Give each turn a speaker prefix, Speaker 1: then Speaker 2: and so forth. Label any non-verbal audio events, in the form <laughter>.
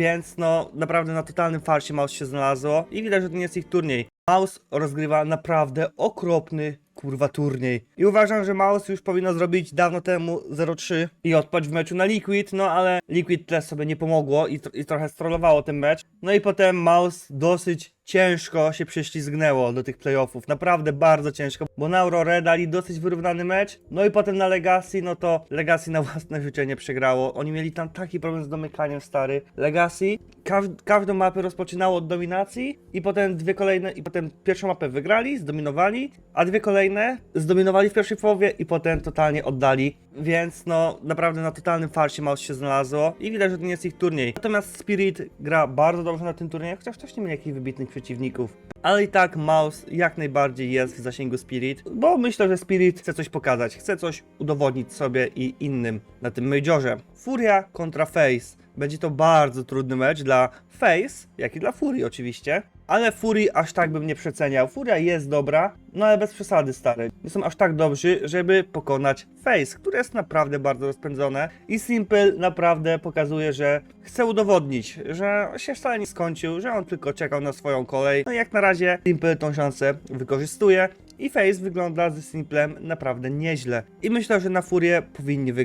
Speaker 1: Więc no, naprawdę na totalnym farsie Mouse się znalazło i widać, że to nie jest ich turniej. Mouse rozgrywa naprawdę okropny kurwa turniej. I uważam, że Mouse już powinno zrobić dawno temu 0-3 i odpaść w meczu na Liquid, no ale Liquid tyle sobie nie pomogło i, i trochę strollowało ten mecz. No i potem Mouse dosyć ciężko się prześlizgnęło do tych playoffów. Naprawdę bardzo ciężko, bo na Aurorę dali dosyć wyrównany mecz. No i potem na Legacy, no to Legacy na <laughs> własne życzenie przegrało. Oni mieli tam taki problem z domykaniem, stary. Legacy każ każdą mapę rozpoczynało od dominacji i potem dwie kolejne, i potem pierwszą mapę wygrali, zdominowali, a dwie kolejne zdominowali w pierwszej połowie i potem totalnie oddali. Więc no, naprawdę na totalnym farsie Mouse się znalazło i widać, że to nie jest ich turniej. Natomiast Spirit gra bardzo dobrze na tym turnieju, chociaż też nie mieli jakichś wybitnych przeciwników. Ale i tak Mouse jak najbardziej jest w zasięgu Spirit, bo myślę, że Spirit chce coś pokazać, chce coś udowodnić sobie i innym na tym Majorze. Furia kontra Face. Będzie to bardzo trudny mecz dla Face, jak i dla Furii oczywiście. Ale Furii aż tak bym nie przeceniał. Furia jest dobra, no ale bez przesady, stary. Nie są aż tak dobrzy, żeby pokonać Face, które jest naprawdę bardzo rozpędzone. I Simple naprawdę pokazuje, że chce udowodnić, że się wcale nie skończył, że on tylko czekał na swoją kolej. No i jak na razie Simple tą szansę wykorzystuje. I Face wygląda z Simplem naprawdę nieźle. I myślę, że na Furię powinni wygrać.